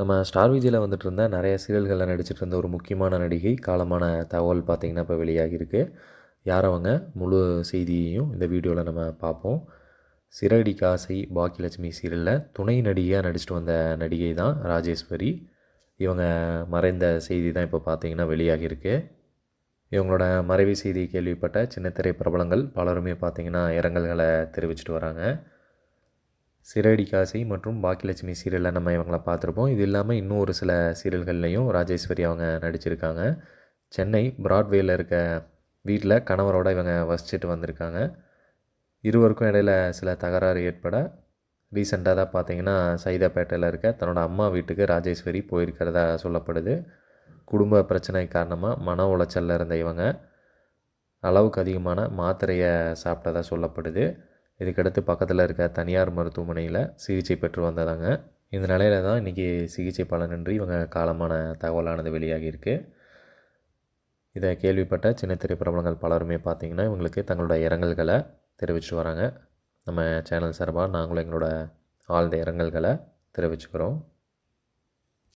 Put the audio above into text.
நம்ம ஸ்டார் விஜயில் வந்துட்டு இருந்த நிறைய சீரியல்களில் நடிச்சிட்டு இருந்த ஒரு முக்கியமான நடிகை காலமான தகவல் பார்த்திங்கன்னா இப்போ வெளியாகியிருக்கு. யார் அவங்க? முழு செய்தியையும் இந்த வீடியோவில் நம்ம பார்ப்போம். சிறடி காசை பாக்கியலட்சுமி சீரியலில் துணை நடிகையாக நடிச்சிட்டு வந்த நடிகை தான் ராஜேஸ்வரி. இவங்க மறைந்த செய்தி தான் இப்போ பார்த்தீங்கன்னா வெளியாகியிருக்கு. இவங்களோட மறைவு செய்தி கேள்விப்பட்ட சின்னத்திரை பிரபலங்கள் பலருமே பார்த்திங்கன்னா இரங்கல்களை தெரிவிச்சிட்டு வராங்க. சிறடி காசை மற்றும் பாக்கியலட்சுமி சீரியலில் நம்ம இவங்கள பார்த்துருப்போம். இது இல்லாமல் இன்னும் ஒரு சில சீரியல்கள்லையும் ராஜேஸ்வரி அவங்க நடிச்சிருக்காங்க. சென்னை பிராட்வேயில் இருக்க வீட்டில் கணவரோடு இவங்க வசிச்சுட்டு வந்திருக்காங்க. இருவருக்கும் இடையில சில தகராறு ஏற்பட ரீசெண்டாக தான் பார்த்தீங்கன்னா சைதாப்பேட்டையில் இருக்க தன்னோட அம்மா வீட்டுக்கு ராஜேஸ்வரி போயிருக்கிறதா சொல்லப்படுது. குடும்ப பிரச்சனை காரணமாக மன உளைச்சலில் இருந்த இவங்க அளவுக்கு அதிகமான மாத்திரையை சாப்பிட்டதாக சொல்லப்படுது. இதுக்கடுத்து பக்கத்தில் இருக்க தனியார் மருத்துவமனையில் சிகிச்சை பெற்று வந்ததாங்க. இந்த நிலையில தான் இன்றைக்கி சிகிச்சை பலனின்றி இவங்க காலமான தகவலானது வெளியாகியிருக்கு இதை கேள்விப்பட்ட சின்ன பிரபலங்கள் பலருமே பார்த்திங்கன்னா இவங்களுக்கு தங்களோட இரங்கல்களை தெரிவித்து வராங்க. நம்ம சேனல் சார்பாக நாங்களும் எங்களோட ஆழ்ந்த இரங்கல்களை தெரிவிச்சுக்கிறோம்.